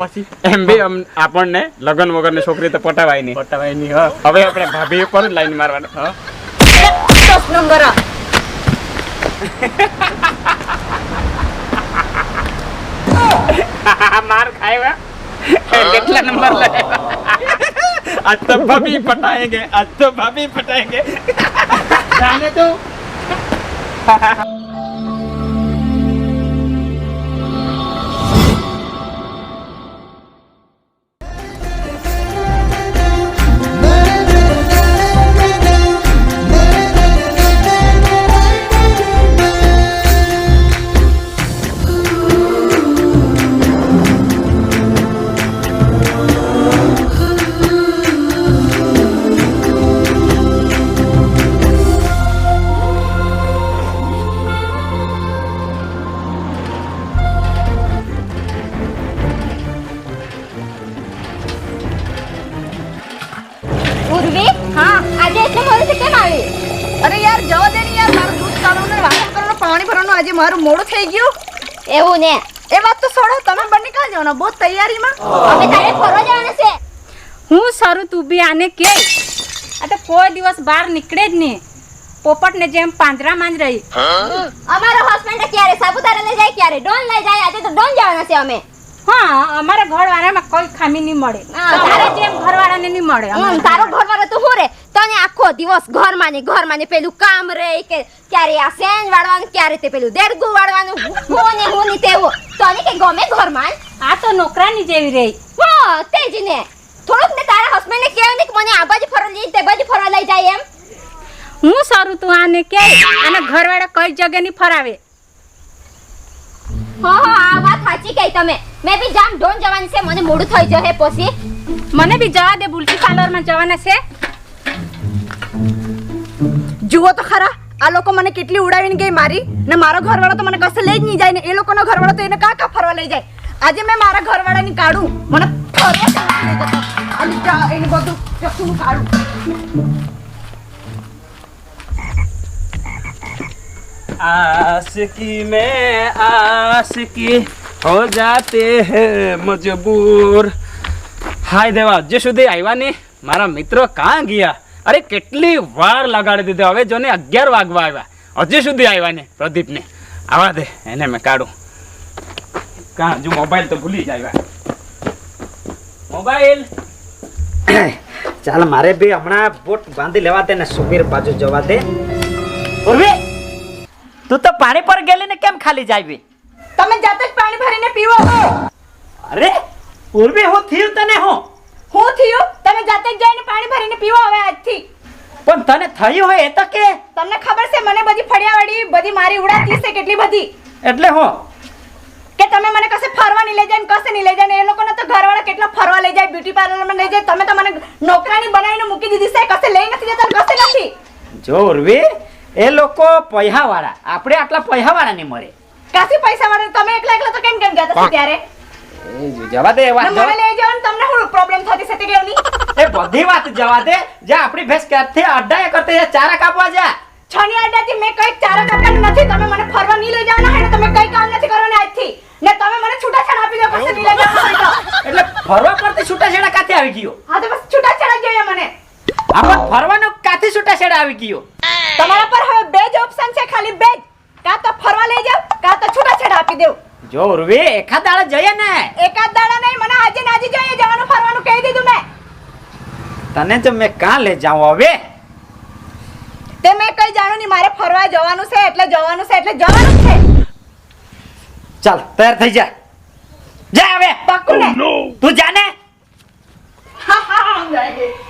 પછી? એમ બી આપણને લગન વગરની છોકરી તો પટાવાય નહીં. પટાવાય નહીં હવે આપણે ભાભી ઉપર જ લાઈન મારવાનો. માર ખાયવા. કેટલા નંબર લાવ્યા? આજ તો ભાભી પટાએંગે આજ તો ભાભી પટાએંગે જાને તું. મોડું થઈ ગયું? એવું ને. એ વાત તો છોડો તમે બંને ક્યાં જવાના બહુ તૈયારીમાં. અમે તારે ફરવા જવાના છે. હું સારું તું બી આને કે. આ તો કોઈ દિવસ બહાર નીકળે જ નહીં. પોપટને જેમ પાંજરામાં જ રહી. અમારો હસબન્ડ ક્યારે સાપુતારા લઈ જાય ક્યારે? ડોન લઈ જાય આજે તો ડોન જવાના છે અમે. હા અમારા ઘરવાળામાં કોઈ ખામી નહીં મળે. હા. તારા જેમ ઘરવાળાને નહીં મળે હમ, તારો ઘરવાળો તો હું રે? તને આખો દિવસ ઘરમાં ને ઘરમાં ને પેલું કામ રે કે ક્યારે આ સેન વાળવાનું ક્યારે તે પેલું દેડગું વાળવાનું હું ને હું ને તેવું તને કે ગમે ઘરમાં? આ તો નોકરાની જેવી રહી. હા તે જ ને. થોડુંક ને તારા હસબન્ડ ને કહેવું ને કે મને આ બાજુ ફરવા લઈ તે બાજુ ફરવા લઈ જાય એમ. હું સારું તું આને કે આના ઘરવાળા કઈ જગ્યા નહીં ફરાવે. હા હા, આ વાત સાચી કહી તમે. મેં બી જામ ડોન જવાની છે, મને મોડું થઈ જશે પછી. મને બી જવા દે બુલટી પાર્લરમાં જવાના છે. જુઓ તો ખરા, આ લોકો મને કેટલી ઉડાવીને ગઈ મારી. ને મારો ઘરવાળો તો મને કશે લઈ જ નહીં જાય ને એ લોકોનો ઘરવાળો તો એને કાં કાં ફરવા લઈ જાય. આજે મેં મારા ઘરવાળાની કાઢું. મને ફરવા લઈ જતો. અને એનું બધું ચક્કું કાઢું आशिकी में आशिकी हो जाते हैं મજબૂર હાય દેવા હજુ સુધી આવ્યા નહીં મારા મિત્રો કાં ગયા અરે કેટલી વાર લગાડી દીધી હવે જો ને અગિયાર વાગવા આવ્યા હજુ સુધી આવ્યા ને પ્રદીપને આવા દે એને મેં કાઢું કાં હજુ મોબાઈલ તો ભૂલી જ આવ્યા મોબાઈલ ચાલ મારે બી હમણાં બોટ બાંધી લેવા દે ને સુબીર બાજુ જવા દે ઉર્વી તું તો પાણી પર ગયેલી ને કેમ ખાલી જાવી? તમે જાતે જ પાણી ભરીને પીવો અરે ઉર્વી હું થયું તને હું? હું થયું? તમે જાતે જ જઈને પાણી ભરીને પીવો હવે આજથી. પણ તને થયું હોય એ તો કે. તમને ખબર છે મને બધી ફળિયાવાળી બધી મારી ઉડાતી છે કેટલી બધી? એટલે હું. કે તમે મને કશે ફરવા નહીં લઈ જાય કસે નહીં લઈ જાય એ લોકોને તો ઘરવાળા કેટલા ફરવા લઈ જાય બ્યુટી પાર્લરમાં લઈ જાય તમે તો મને નોકરાની બનાવીને મૂકી દીધી છે કશે લઈ નથી જતા કસે નથી. જો ઉર્વી એ લોકો પૈસા વાળા આપણે આટલા પૈસા વાળા નહીં મળે. કાસી પૈસા વાળા તમે એકલા એકલા તો કેમ કેમ ગયા હતા ત્યારે? એ જવા દે ને વાત મને લઈ જાવ ને તમને શું પ્રોબ્લેમ થતી છે તે કેવની એ બધી વાત જવા દે. જે આપણી ભેંસ ક્યારથી અડ્ડાએ કરતે જાય, ચારા કાપવા જા. છની અડ્ડાથી મેં કઈ ચારા કાપવાનું નથી. તમે મને ફરવા નહીં લઈ જવાના ને તમે કઈ કામ નથી કરવાના આજથી. ને તમે મને છૂટાછેડા આપી દો પછી નહીં લઈ જાવ એટલે ફરવા પરથી છૂટાછેડા કાથી આવી ગયો? હા તો બસ છૂટાછેડા જોઈએ મને. આમાં ફરવાનો કાથી છૂટાછેડા આવી ગયો? તમારા પર હવે બે જ ઓપ્શન છે ખાલી બે જ. કાં તો ફરવા લઈ જાવ કાં તો છૂટાછેડા આપી દેવ જો ઉર્વે એકાદ દાડા જઈએ ને. એકાદ દાડા નહીં મને આજે ને આજે જોઈએ જવાનું ફરવાનું કહી દીધું મેં. તને તો મેં કાં લઈ જાઉં હવે? તે મેં કઈ જાણું નહીં મારે ફરવા જવાનું છે એટલે જવાનું છે એટલે જવાનું છે. ચાલ તૈયાર થઈ જા. જા હવે. પાક્કું ને. તું જાને હા હા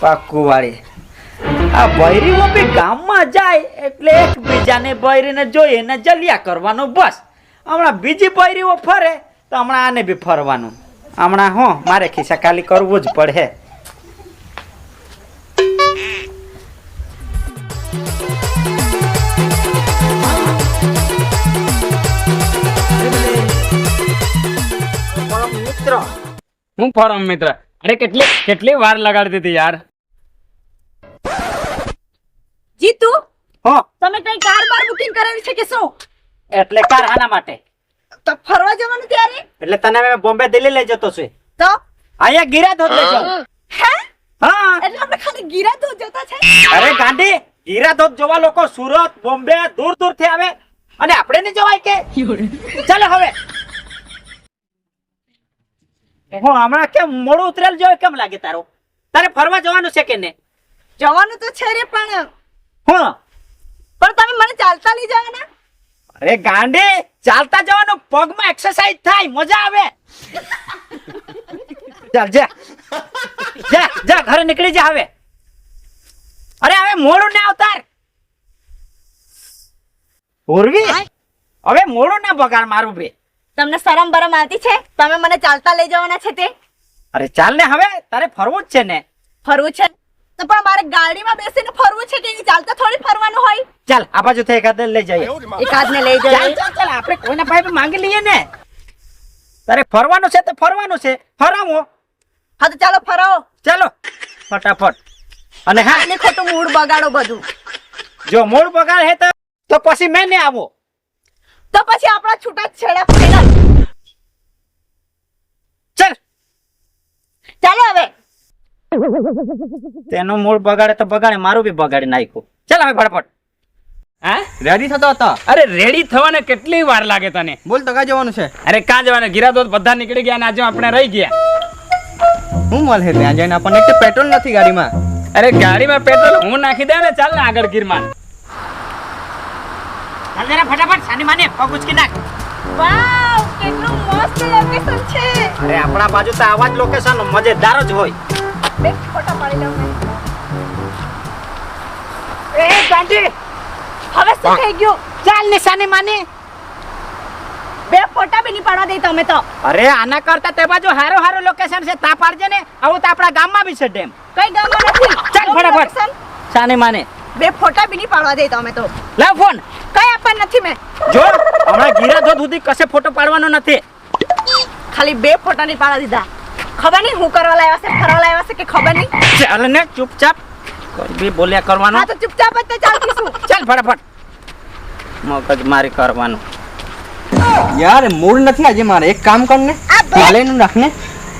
પાક્કું વાળી આ બૈરીઓ બી ગામમાં જાય એટલે એકબીજાને બૈરીને જોઈએ ને જલિયા કરવાનું બસ. હમણાં બીજી બૈરીઓ ફરે તો હમણાં આને બી ફરવાનું. હમણાં હું, મારે ખિસ્સા ખાલી કરવું જ પડે. હું ફોરમ મિત્ર. અરે કેટલી કેટલી વાર લગાડી દીધી યાર? જીતુ? હા. તમે કઈ કાર બાર બુકિંગ કરાવી છે કે શું? એટલે કાર આના માટે. તો ફરવા જવાનું ત્યારે? એટલે તને મે બોમ્બે દિલ્હી લઈ જતો છું તો? અહીંયા ગીરા ધોધ લઈ જાઉં હે? હા. એટલે આપણે ખાલી ગીરા તો જતા છે? અરે ગાંધી ગીરા ધોધ જોવા લોકો સુરત બોમ્બે દૂર દૂરથી આવે. અને આપણે નહીં જવાય કે? ચાલો હવે. હું હમણાં કેમ મોડું ઉતરેલ જોયું? કેમ લાગે તારો? તારે ફરવા જવાનું છે કે ને જવાનું તો છે રે પણ હું. પણ તમે મને ચાલતા લઈ જાવ ને. અરે ગાંડી ચાલતા જવાનું પગમાં એક્સરસાઇઝ થાય મજા આવે. ચાલ જા. જા જા ઘરે નીકળી જા હવે. અરે હવે મોડું ના અવતાર. ઉર્વી હવે મોડું ના બગાડ મારું બે. તમને શરમ બરમ આવતી છે? તમે મને ચાલતા લઈ જવાના છે તે? અરે ચાલ ને હવે તારે ફરવું જ છે ને. ફરવું છે? તો પણ મારે ગાડીમાં બેસીને ફરવું છે કે ચાલતા થોડી ફરવાનું હોય? ચાલ આપા જો એકાદ લઈ જઈએ. એકાદને લઈ જઈએ. ચાલ ચાલ આપણે કોઈના ભાઈ માંગી લઈએ ને. તારે ફરવાનું છે તો ફરવાનું છે. ફરાવો. હા તો ચાલો ફરાવો ચાલો. ફટાફટ. અને હા આને ખોટું મૂડ બગાડો બધું. જો મૂળ બગાડ હે તો તો પછી મેં ને આવો. તો પછી આપણા છૂટા છેડા ફેરા ચાલ ચાલો હવે તેનો મૂળ બગાડે તો બગાડે મારું બી બગાડી નાખ્યું. ચાલ હવે ફટાફટ. હા? રેડી થતો હતો? અરે રેડી થવાને કેટલી વાર લાગે તને? બોલ તો કા જવાનું છે? અરે કાં જવાના? ગીરા દોત બધા નીકળી ગયા અને આજે આપણે રહી ગયા. હું મળ ત્યાં જઈને આપણને એક પેટ્રોલ નથી ગાડીમાં. અરે ગાડીમાં પેટ્રોલ હું નાખી દે ને ચાલ ને આગળ ગીરમાં. ચાલ જરા ફટાફટ સાની માને પગ ઉચકી નાખ. વાવ કેટલું મસ્ત લોકેશન છે. અરે આપણા બાજુ તો આવા જ લોકેશન મજેદાર જ હોય. બે ફોટા પાડી લઉં એ ગાંધી હવે શું થઈ ગયું? ચાલ ને માને. બે ફોટા બી નહીં પાડવા દઈ તમે તો. અરે આના કરતા તે બાજુ હારો હારો લોકેશન છે તા પાડજે ને. આવું તો આપણા ગામમાં બી છે ડેમ. કઈ ગામમાં નથી? ચાલ ફટાફટ. લોકેશન? માને. બે ફોટા બી નહીં પાડવા દઈ તમે તો. લાવ ફોન. કઈ આપવા નથી મેં? જો હમણાં ગીરા ધોધ સુધી કશે ફોટો પાડવાનો નથી. ખાલી બે ફોટા નહીં પાડવા દીધા. ખબર નહીં? હું કરવા લાવ્યા છે ફરવા લાવ્યા છે કે ખબર નહીં? ચાલ ને ચૂપચાપ. કોઈ બી બોલ્યા કરવાનું. હા તો ચૂપચાપ જ તો ચાલતીશું ચાલ ફટાફટ. મગજ મારી કરવાનું. યાર મૂડ નથી આજે મારે. એક કામ કર ને. કાલે નું રાખ ને.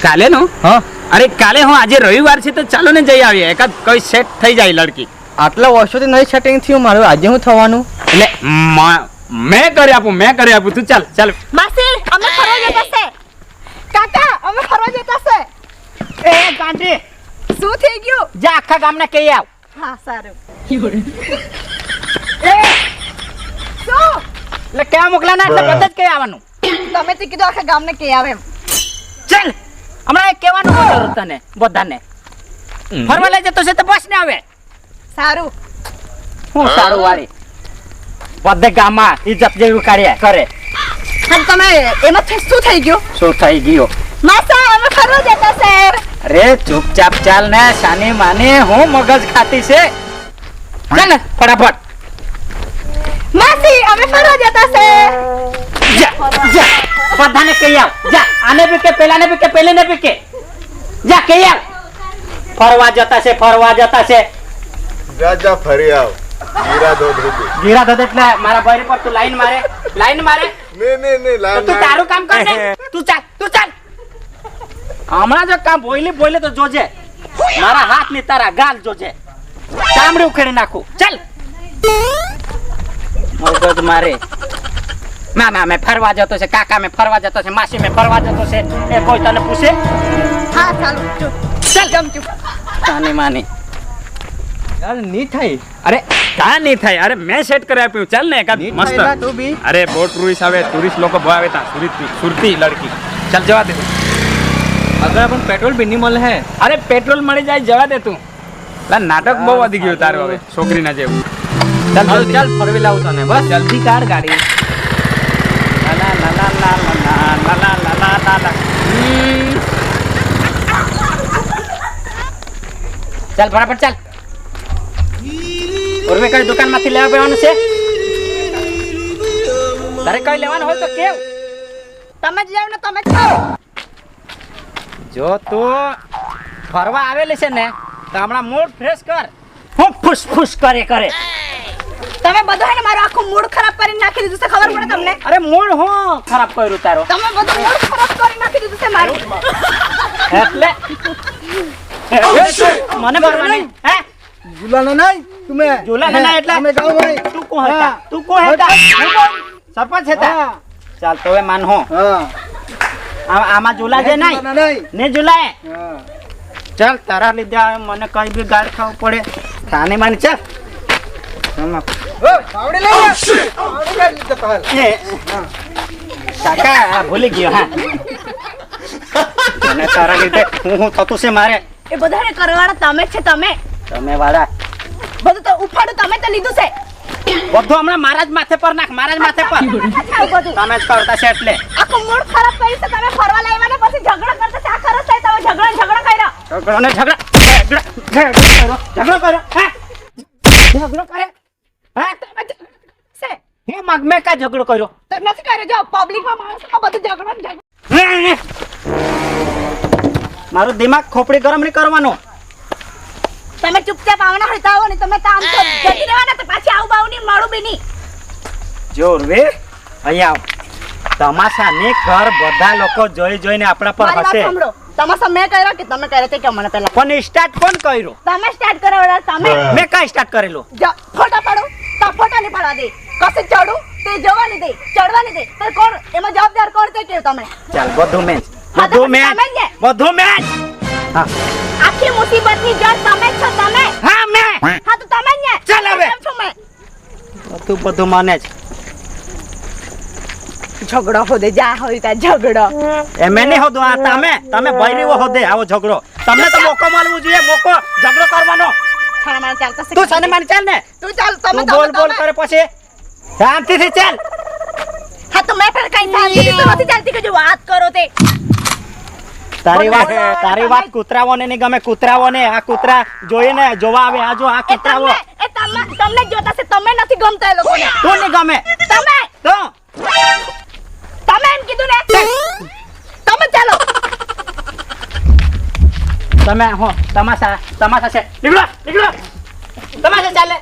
કાલે નું? હા. અરે કાલે હું આજે રવિવાર છે તો ચાલો ને જઈ આવીએ. એકાદ કોઈ સેટ થઈ જાય લડકી. આટલા વર્ષોથી નહીં સેટિંગ થયું મારું. આજે હું થવાનું? એટલે મેં કરી આપું મેં કરી આપું. તું ચાલ ચાલ. માસી અમે ફરવા જતા છે કાકા અમે ફરવા જતા છે. એ ગાંધી શું થઈ ગયું? જા આખા ગામને કહી આવ. હા સારું. શું? એટલે કેવા મોકલાના એટલે બધા જ કહી આવવાનું. તમે તો કીધું આખા ગામને કહી આવે એમ. ચાલ હમણાં એ કહેવાનું કોઈ જરૂર તને બધાને. ફરવા લઈ જતો છે તો બસ ને આવે. સારું. હું સારું વાળી. બધે ગામમાં ઇજ્જત જેવું કાઢ્યા કરે. હા તમે એમાંથી શું થઈ ગયું શું થઈ ગયો માસા અમે ફરવા જતા સર અરે ચૂપચાપ ચાલ ને સાની માને હું મગજ ખાતી છે ચાલ ને ફટાફટ માસી અમે ફરવા જતા છે જા જા બધાને કહી આવ જા આને બી કે પેલાને બી કે પેલીને બી કે જા કહી આવ ફરવા જતા છે ફરવા જતા છે જા જા ફરી આવ ગીરા દોધ ગીરા દોધ એટલે મારા ભાઈ પર તું લાઈન મારે લાઈન મારે. નહીં નહીં નહીં લાઈન તું તારું કામ કર ને તું ચાલ તું ચાલ. હમણાં જો કામ બોયલી બોલે તો જોજે. મારા હાથની તારા ગાલ જોજે. ચામડી ઉખેડી નાખું. ચાલ. મગજ મારે. મામા મેં ફરવા જતો છે. કાકા મેં ફરવા જતો છે. માસી મેં ફરવા જતો છે. એ કોઈ તને પૂછે? હા ચાલ ચાલ જમ ચૂપ તાની માની. યાર નહીં થાય અરે કાં નહીં થાય અરે મેં સેટ કરી આપ્યું ચાલ ને એકાદ મસ્ત તું બી અરે બહુ ટુરિસ્ટ આવે ટુરિસ્ટ લોકો બહુ આવે સુરતી સુરતી લડકી ચાલ જવા દે અગર પણ પેટ્રોલ બી નહીં મળે હે અરે પેટ્રોલ મળી જાય જવા દે તું લા નાટક બહુ વધી ગયું તારું હવે છોકરીના જેવું ચાલ ચાલ ફરવી લાવું તને બસ જલ્દી કાર ગાડી લા લા લા લા લા લા લા લા લા લા લા લા. હમ. ચાલ ફટાફટ ચાલ ઉર્વે કઈ દુકાનમાંથી લેવા બેવાનું છે? તારે કઈ લેવાનું હોય તો કેવ. તમે જ લેવ ને તમે જ જો તું ફરવા આવેલી છે ને તો હમણાં મૂડ ફ્રેશ કર. હું ફૂસ ફૂસ કરે કરે. તમે બધા ને મારો આખો મૂડ ખરાબ કરીને નાખી દીધું છે ખબર પડે તમને? અરે મૂડ હું ખરાબ કર્યું તારો? તમે બધું મૂડ ખરાબ કરી નાખી દીધું છે મારું. એટલે મને મારવાની હે? ગુલાનો નહીં? તમે ઝૂલા ના એટલે અમે ગાવ ભાઈ તું કો હતા? તું કો હતા? સરપંચ હતા? ચાલ તો હવે માનહો હા. આમાં ઝૂલા છે નહીં? ને ઝૂલાય હા. ચાલ તારા લીધે મને કઈ બી ગાળ ખાવું પડે. થાને માને ચાલ. એ, કાકા ભૂલી ગયો હા. તારા લીધે હું હું થતું છે મારે? એ બધાને કરવાના તમે છે તમે. તમે વાળા. બધું તો ઉફાડું તમે તો લીધું છે. બધું હમણાં મારા જ માથે પર નાખ મારા જ માથે પર. તમે જ કરતા છે એટલે. આખો મૂડ ખરાબ કરી છે તમે ફરવા લાવ્યા ને પછી ઝઘડો કરતા છે. આ ખરો છે તમે ઝઘડો ઝઘડો કર્યો. ઝઘડો ને ઝઘડા. ઝઘડા ઝઘડો કર્યો હે. ઝઘડો કરે. હે. તમે છે. હે મગ મેં કા ઝઘડો કર્યો? તમે નથી કર્યો. જો પબ્લિકમાં માણસ માણસોમાં બધું ઝઘડો ઝઘડો. મારું દિમાગ ખોપડી ગરમ નહીં કરવાનો. તમે ચૂપચાપ આવના હતા આવો ને તમે તો આમ તો જતી રહેવાના તો પાછી આવું બાવું નહીં મારું બી નહીં. જોર વે અહીંયા આવ. તમાશા ને ઘર બધા લોકો જોઈ જોઈને આપણા પર હશે તમાશા મેં કર્યો કે તમે કર્યો તે કે મને પહેલા? પણ સ્ટાર્ટ કોણ કર્યું? તમે સ્ટાર્ટ કરો વડા તમે. મેં કઈ સ્ટાર્ટ કરેલું? ફોટા પાડો. તો ફોટા નહીં પાડવા દે. કશે ચડું તે જોવાની દે. ચડવાની દે. તો કોણ એમાં જવાબદાર કોણ તે કે તમે? ચાલ બધું મેં. બધું હા, બધું મેં. ને. આખી મુસીબતની જડ તમે છો તમે. હા મે. હા તો તમે જ ને. ચાલ હવે. છું મેં? બધું બધું મને જ. ઝઘડો હોદે જા હોય તા ઝઘડો. એમે નહીં હોતું. આ તમે તમે બૈરીઓ હોદે આવો ઝઘડો. તમને તો મોકો મળવું જોઈએ મોકો ઝઘડો કરવાનો. ચાલતા તું છાને માને ચાલ ને. તું ચાલ તમે બોલ બોલ કરે પછી. શાંતિથી ચાલ. હા તો મેં પણ કઈ શાંતિથી તો નથી ચાલતી કે જો વાત કરો તે. તારી વાત તારી વાત કૂતરાઓને નહીં ગમે કૂતરાઓને આ કૂતરા જોઈને જોવા આવે આ જો આ કૂતરાઓ. તમને જોતા છે તમે નથી ગમતા એ લોકોને. તું નહીં ગમે? તમે તો? તમે એમ કીધું ને? તમે ચાલો. તમે હો તમાશા તમાશા છે. નીકળો નીકળો. તમાશા ચાલે.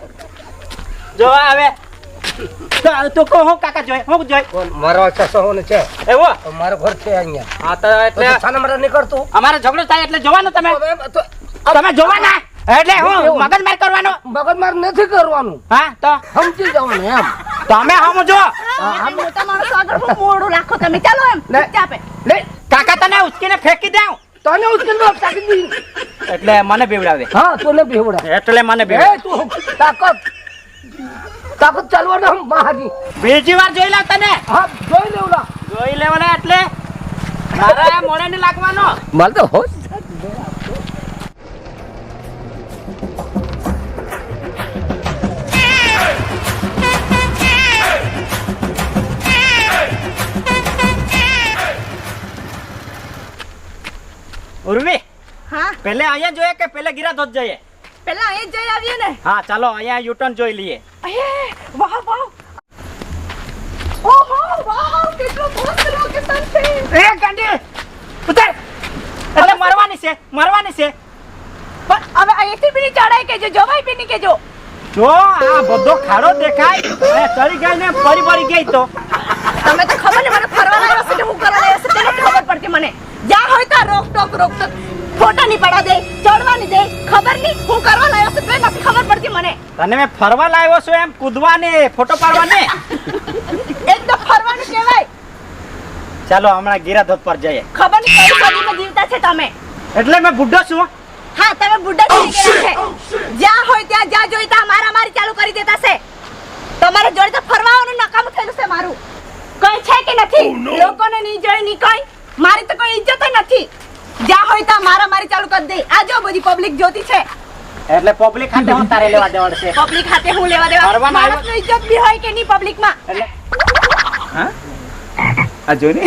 જોવા આવે. તો તું કહો હું કાકા જોઈ હું જોઈ મારો છસો ને છે? એવો મારો ઘર છે અહીંયા. હા તો એટલે છાના મારા નહીં કરતું? ઝઘડો થાય એટલે જોવાનું તમે. તમે જોવાના? એટલે હું મગજ કરવાનો. મગજમાર નથી કરવાનું. હા તો? સમજી જવાનું એમ. તમે સમજો આ મોટા માણસો આગળ હું મોડું રાખો તમે. ચાલો એમ ચાપે કાકા તને ઉચકીને ફેંકી દઉં. તને ઉચકીને એટલે મને બેવડાવે. હા તને બેવડા એટલે મને બેવડાવે બીવડાવે. તું તાકાત. તાકાત ચાલવા ના મારી બીજી વાર જોઈ લે તને. હા જોઈ લેવલા જોઈ લેવલા એટલે. મારા મોડે ને લાગવાનો. માલ તો હોશ ઉર્મી હા? પહેલે અહીંયા જોઈએ કે પહેલે ગિરાધોત જઈએ? પેલા અહીંયા જ જઈ આવીએ ને. હા ચાલો અહીંયા યુટર્ન જોઈ લઈએ. અહે, વાહ વાહ. ઓહો વાહ કેટલો મસ્ત લોકેશન છે. એ ગાંડી ઉતર. એટલે મરવાની છે મરવાની છે. પણ હવે અહીંથી બી ચડાઈ કેજો જોવાઈ જવાય બી નહીં કે જો આ બધો ખાડો દેખાય અને ચડી ગઈ ને ફરી ફરી ગઈ તો. તમે તો ખબર ને મને ફરવા લાવ્યો છે કે હું કરવા લાવ્યો છે તેને ખબર પડતી મને. જ્યાં હોય ત્યાં રોક ટોક રોક ટોક ફોટા નહીં પડવા દે ચડવા નહીં દે ખબર નહીં હું કરવા લાવ્યો છું તો નથી ખબર પડતી મને. તને મેં ફરવા લાવ્યો છું એમ કૂદવાને ફોટો પાડવાને. એક તો ફરવાનું કહેવાય. ચાલો હમણાં ગિરાધોત પર જઈએ. ખબર નહીં કઈ સદીમાં જીવતા છે તમે. એટલે મેં બુઢો છું. હા તમે બુઢા થઈ ગયા છે. જ્યાં હોય ત્યાં જ્યાં જોઈતા મારા મારી ચાલુ કરી દેતા છે. તમારે જોડે તો ફરવાનું નકામ થયેલું છે મારું. કઈ છે કે નથી? લોકોને નહીં જોઈ નહીં કઈ? મારી તો કોઈ ઇજ્જત નથી. જ્યાં હોય ત્યાં મારા મારી ચાલુ કરી દે. આ જો બધી પબ્લિક જોતી છે. એટલે પબ્લિક ખાતે હું તારે લેવા દેવાનું છે. પબ્લિક ખાતે હું લેવા દેવા આવ્યો- માણસનો ઇજ્જત બી હોય કે નહીં પબ્લિકમાં એટલે આ જો ને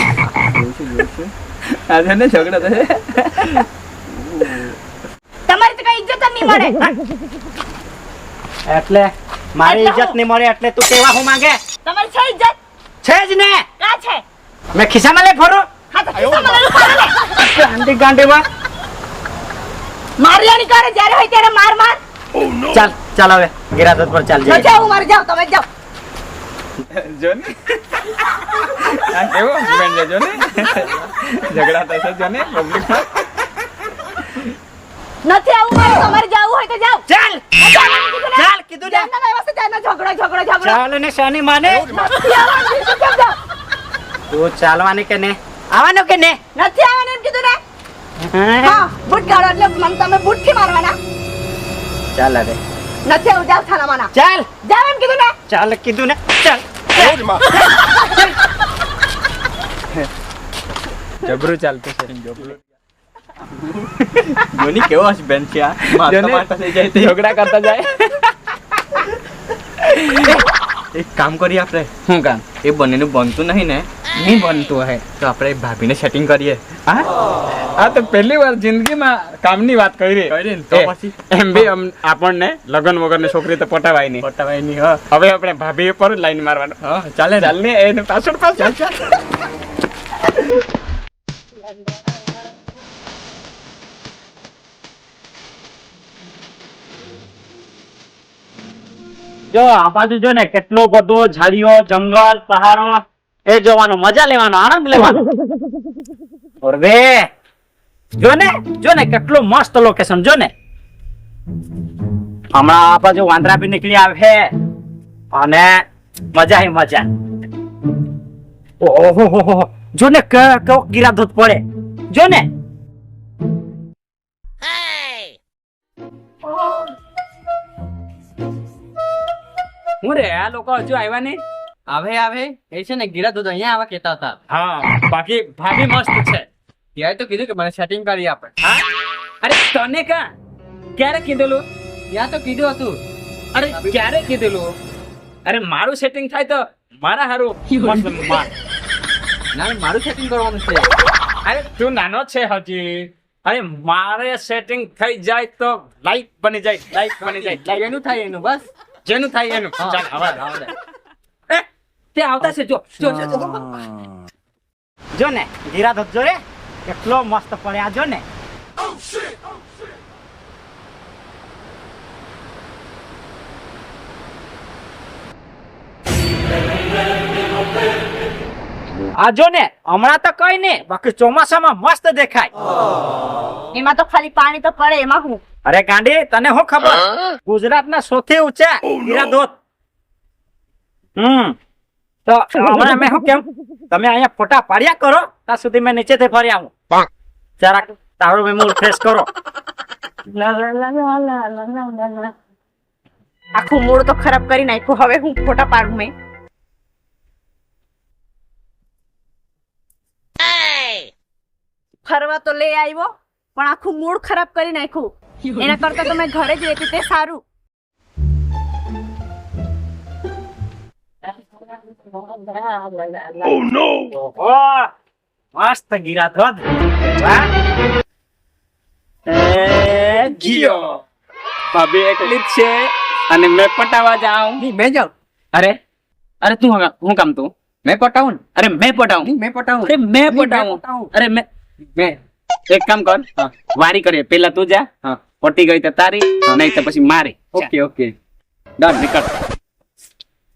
આ જો ને ઝઘડો થશે. તમારી તો કઈ ઇજ્જત જ નહીં મળે. એટલે મારી ઇજ્જત નહીં મળે એટલે તું કેવા હું માંગે? તમારી છે ઇજ્જત? છે જ ને. કા છે? મેં ખિસ્સામાં લઈ ફરું. હા તો ખિસ્સામાં લઈને ફરો ને. ગાંડી ગાંડીમાં મારલાની કરે જ્યારે હોય ત્યારે માર માર. ચાલ ચાલ હવે. ગિરાધોધ પર ચાલ જઈએ. નથી આવું મારે જાઓ તમે જાઓ. જો આ કેવો husband છે જો ઝઘડા થશે જો ને પબ્લિકમાં નથી આવું મારે તમારે જાવું હોય તો જાઓ. ચાલ ચાલ કીધું ને? ના? વાસ્તે જાનના ઝઘડો ઝઘડો ઝઘડો. ચાલ ને શાની માને? તું ચાલવાની કે ને આવવાનું કે ને? નથી આવવાનું એમ કીધું ને? હા. બૂટ કાઢો એટલે મને તમે બૂટથી મારવાના. ચાલ હવે. નથી આવું જાવ થાના માના ચાલ. જાવ એમ કીધું ને? ચાલ કીધું ને? ચાલ. જબરું ચાલતું છે. જબરું. જોની કેવો હસબન્ડ છે આ? માતા મારતા થઈ જાય તે. ઝઘડા કરતા જાય. એક કામ કરીએ આપણે. શું કામ? એ બંનેનું બનતું નહીં ને. નહીં બનતું હે. તો આપણે ભાભીને સેટિંગ કરીએ. હા આ તો પહેલી વાર જિંદગીમાં કામની વાત કરી કરી ને તો પછી? એમ બી આપણને લગન વગરની છોકરી તો પટાવાય નહીં. પટાવાય નહીં હા. હવે આપણે ભાભી ઉપર જ લાઈન મારવાનું. હા ચાલે ચાલ ને એને પાછળ પાછળ. ચાલ. જો આ બાજુ જો ને કેટલું બધું ઝાડીઓ, જંગલ, પહાડો, એ જોવાનો મજા લેવાનો, આનંદ લેવાનો. ઓરવે જો ને જો ને કેટલું મસ્ત લોકેશન જો ને હમણાં આ બાજુ વાંદરા બી નીકળી આવે અને મજા હી મજા. ઓહો જો ને કયો ગીરા ધોધ પડે. જો ને હું રે આ લોકો હજુ આવ્યા નહીં. આવે આવે. એ છે ને ગીરા તો અહીંયા આવા કેતા હતા. હા બાકી ભાભી મસ્ત છે. ત્યારે તો કીધું કે મને સેટિંગ કરી આપે. હા? અરે તને કા? ક્યારે કીધેલું? ત્યાં તો કીધું હતું. અરે ક્યારે કીધેલું? અરે મારું સેટિંગ થાય તો મારા હારું. ના મારું સેટિંગ કરવાનું છે. અરે તું નાનો છે હજી. અરે મારે સેટિંગ થઈ જાય તો લાઈફ બની જાય લાઈફ બની જાય. એનું થાય એનું બસ. જેનું થાય એનું. ચાલ આવા આવા એ તે આવતા છે જો જો જો, ને ધીરા ધજો રે. કેટલો મસ્ત પડે આ જો ને. આ જો ને હમણાં તો કઈ નઈ બાકી ચોમાસામાં મસ્ત દેખાય. એમાં તો ખાલી પાણી તો પડે એમાં હું? અરે ગાંડી તને શું ખબર? ગુજરાતના સૌથી ઊંચા ગીરા ધોધ હમ. તો હમણાં મેં શું કેમ? તમે અહીંયા ફોટા પાડ્યા કરો ત્યાં સુધી મેં નીચેથી ફરી આવું. જરાક તારો મેં ફ્રેશ કરો. આખું મૂળ તો ખરાબ કરી નાખ્યું. હવે હું ફોટા પાડું મેં. ફરવા તો લઈ આવ્યો પણ આખું મૂડ ખરાબ કરી નાખ્યું. એના કરતા તમે મેં ઘરે જ રહેતી તે સારું. ઓહો મસ્ત ગીરા ધોધ એ ગયો. ભાભી એકલી જ છે અને મેં પટાવા જાઉં. મેં જાઉં. અરે અરે તું હંગા- હું કામ તું? મેં પટાવું ને. અરે મેં પટાવું. મેં પટાવું. અરે મેં પટાવું. અરે મેં મેં એક કામ કર. વારી કરીએ. પેલા તું જા. હા. પટી ગઈ તો તારી નહીં તો પછી મારી. Okay okay. ડન નીકળ.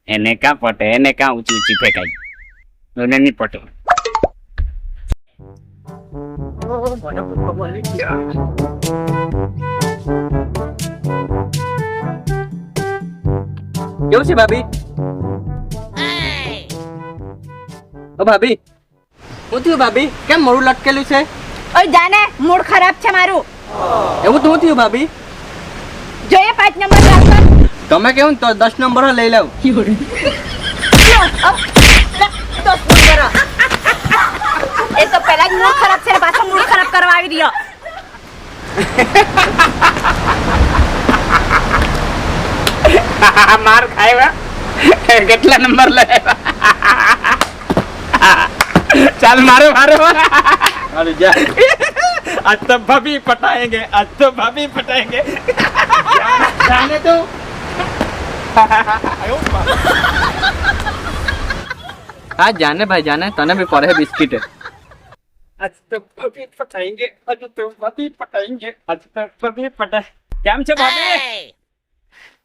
એને કા પટે? એને કા ઊંચી ઊંચી ફેંકાઈ? એને નહીં પટે. કેવું છે ભાભી? ઓ ભાભી થયું ભાભી? કેમ મોડું લટકેલું છે? ઓય જાને મૂડ ખરાબ છે મારું. એવું તો થયું ભાભી. જોઈએ પાંચ નંબર તમે કેવું તો દસ નંબર લઈ લઉં દસ નંબર એ તો પહેલા જ મૂડ ખરાબ છે પાછો મૂડ ખરાબ કરવા આવી રહ્યો. માર ખાય કેટલા નંબર લે ચાલ મારો મારો. મારે જા. आज तो भाभी पटाएंगे आज तो भाभी पटाएंगे जाने तो હા જાને ભાઈ જાને તને બી પડે બિસ્કીટ आज तो भाभी पटाएंगे आज तो भाभी पटाएंगे आज तो भाभी पटाए કેમ છે ભાભી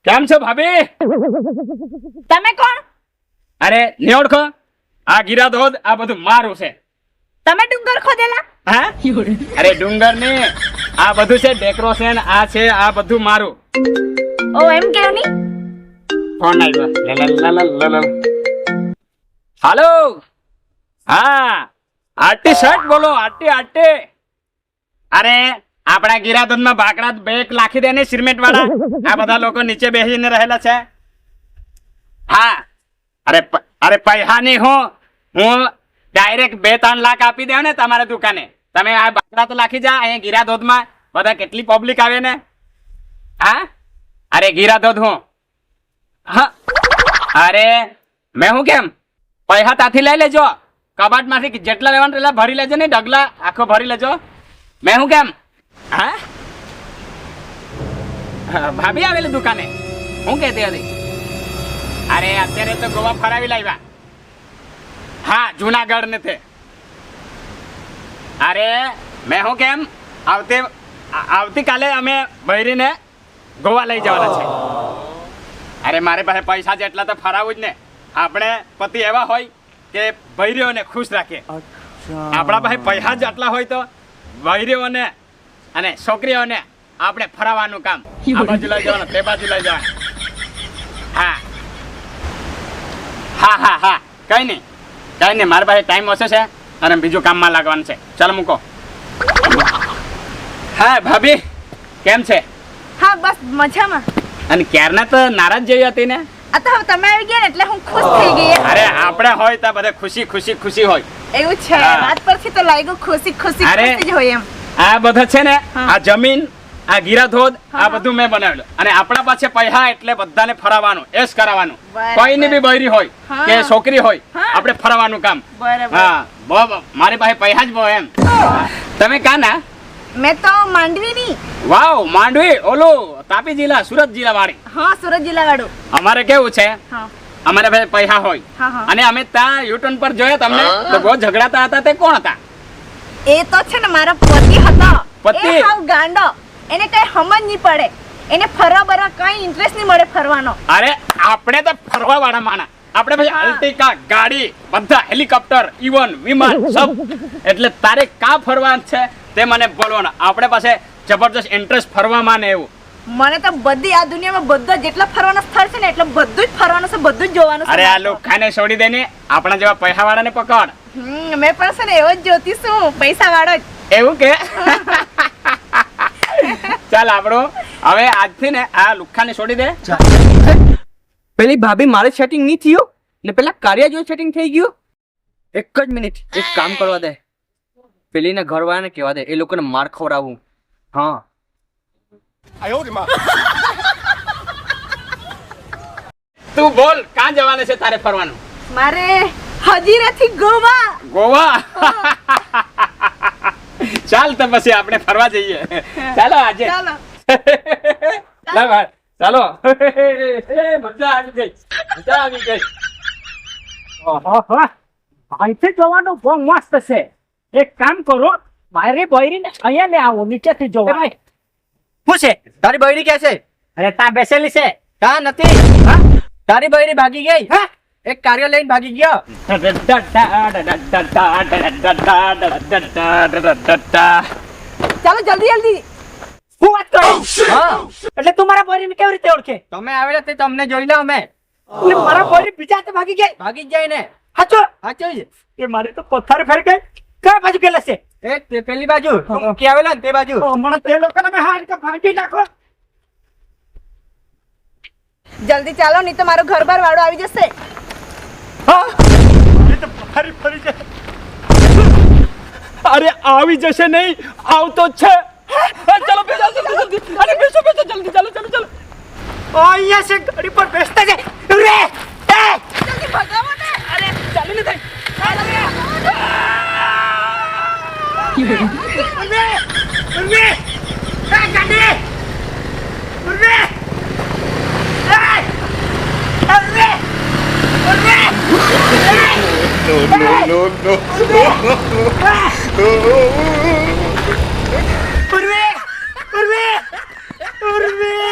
કેમ છો ભાભી તમે કોણ અરે નહીં ઓળખો આ ગીરા ધોધ આ બધું મારું છે તમે ડુંગર ખોદેલા હા? અરે ડુંગર ને આ બધું છે ડેકોરેશન આ છે આ બધું મારું. ઓ એમ કેવની. ફોન આવ્યો હાલો? હા. આટી શર્ટ બોલો આટી આટી અરે આપણા ગિરાધનમાં ભાકડા બેક લાખી દે ને સિરમેન્ટ વાળા આ બધા લોકો નીચે બેસીને રહેલા છે. હા. અરે અરે પૈસા નહીં હું હું ડાયરેક્ટ બે ત્રણ લાખ આપી દે ને તમારા દુકાને. તમે આ બાકડા તો લાખી જા, અહીંયા ગીરા ધોધમાં બધા કેટલી પબ્લિક આવે ને? હા? અરે ગીરા ધોધ હું? હા. અરે, મેં હું કેમ? પૈસા ત્યાંથી લઈ લેજો. કબાટમાંથી જેટલા લેવાનું એટલા ભરી લેજો ને ડગલા આખો ભરી લેજો. મેં હું કેમ? હા? ભાભી આવેલી દુકાને. હું કહેતી હતી. અરે, અત્યારે તો ગોવા ફરાવી લાવ્યા. હા જુનાગઢ ને તે. અરે મેં હું કેમ? આવતી આવતીકાલે અમે બૈરીને ગોવા લઈ જવાના છે. અરે મારી પાસે પૈસા જેટલા તો ફરાવું જ ને. આપણે પતિ એવા હોય કે ભૈરીઓને ખુશ રાખે આપણા પાસે પૈસા જ આટલા હોય તો ભૈરીઓને અને છોકરીઓને આપણે ફરાવાનું કામ. આ બાજુ લઈ જવાનું તે બાજુ લઈ જવાનું. હા. હા હા હા. કઈ નહીં. કઈ નહીં મારા પાસે ટાઈમ ઓછો છે. અને બીજું કામમાં લાગવાનું છે. ચાલ મૂકો. હા ભાભી કેમ છે? હા બસ મજામાં. અને ક્યારના તો નારાજ જેવી હતી ને? આ તો તમે આવી ગયા એટલે હું ખુશ થઈ ગઈ. અરે આપણે હોય તો બધે ખુશી ખુશી ખુશી હોય. એવું છે હા. પરથી તો લાગ્યું ખુશી ખુશી ખુશી જ હોય એમ. આ બધા છે ને આ જમીન આ ગીરા ધોધ આ બધું મેં બનાવેલું. અને આપણા પાસે પૈસા એટલે બધાને ફરાવાનું એસ કરાવવાનું. કોઈની બી બૈરી હોય કે છોકરી હોય આપણે ફરવાનું કામ. હા. મારી પાસે પૈસા જ બહુ એમ. તમે કાના મેં તો માંડવીની. વાવ માંડવી ઓલું તાપી જિલ્લા સુરત જિલ્લા વાળી હા સુરત જિલ્લા વાળું અમારે કેવું છે? હા. અમારે પાસે પૈસા હોય. અને અમે ત્યાં યુટર્ન પર જોયા તમને તો બહુ ઝઘડાતા હતા તે કોણ હતા? એ તો છે ને મારા પતિ હતો. પતિ? ગાંડો. એને કઈ સમજ નહીં પડે. એને ફરવા બરવા કઈ ઇન્ટરેસ્ટ નહીં મળે ફરવાનો. અરે આપણે તો ફરવા વાળા માણા આપણે ભાઈ અલ્ટિકા ગાડી બધા હેલિકોપ્ટર ઇવન વિમાન સબ. એટલે તારે કા ફરવા છે તે મને બોલવાનું. આપણે પાસે જબરજસ્ત ઇન્ટરેસ્ટ ફરવામાં ને એવું. મને તો બધી આ દુનિયામાં બધા જેટલા ફરવાના સ્થળ છે ને એટલે બધું જ ફરવાનું છે બધું જ જોવાનું છે અરે આ. લોખાને છોડી દે ને. આપણા જેવા પૈસા વાળાને પકડ. હમ, મેં પણ છે ને એવો જ જોતી છું પૈસા વાળો જ. એવું કે? ચાલ આપણો. હવે આજથી ને આ લુખાને છોડી દે. પેલી ભાભી મારે સેટિંગ નહીં થયું? ને પેલા કાર્ય જો સેટિંગ થઈ ગયું? એક જ મિનિટ એક કામ કરવા દે. પેલીને ઘરવાળાને કહેવા દે એ લોકોને માર ખવડાવું. હા. તું બોલ કાં જવાનું છે તારે ફરવાનું? મારે હજીરાથી ગોવા. ગોવા? ચાલ તો પછી આપણે ફરવા જઈએ. ચાલો આજે. ચાલો. ચાલો. મજા આવી ગઈ. મજા આવી ગઈ. અહીંથી જવાનું બહુ મસ્ત છે. એક કામ કરો મારી બૈરીને અહીંયા લે આવો નીચેથી જોવા. શું છે? તારી બૈરી કે છે? અરે ત્યાં બેસેલી છે. ત્યાં નથી. હા? તારી બૈરી ભાગી ગઈ? હા? એક કાર્ય લઈને ભાગી ગયા. ચાલો જલ્દી જલ્દી. હું વાત કરું? એટલે તું મારા બૈરીને કેવી રીતે ઓળખે? તમે આવેલા તે તમને જોઈ લો અમે. એટલે મારા બોરી બીજા હાથે ભાગી ગઈ ભાગી જાય ને. હાચો? હાચો એ મારે તો પથ્થર ફેર ગઈ. કઈ બાજુ ગયેલા છે? એ પેલી બાજુ. મૂકી આવેલા ને તે બાજુ. હમણાં તે લોકોને મેં હાર કે ભાગી નાખો. જલ્દી ચાલો નહીં તો મારો ઘર બાર વાળો આવી જશે. ફરી ફરી અરે આવી જશે નહીં આવતો જ છે ચલો ચાલો બેસો જલ્દી જલ્દી અરે બેસો બેસો જલ્દી ચાલો ચાલો ચાલો અહીંયા છે ગાડી પર બેસતા છે રે જલ્દી ભગાવો ને અરે ચાલી ને થઈ ઉર્વે! ઉર્વે! ગાડી! ઉર્વે! no, no, no, no. ¡Por mí!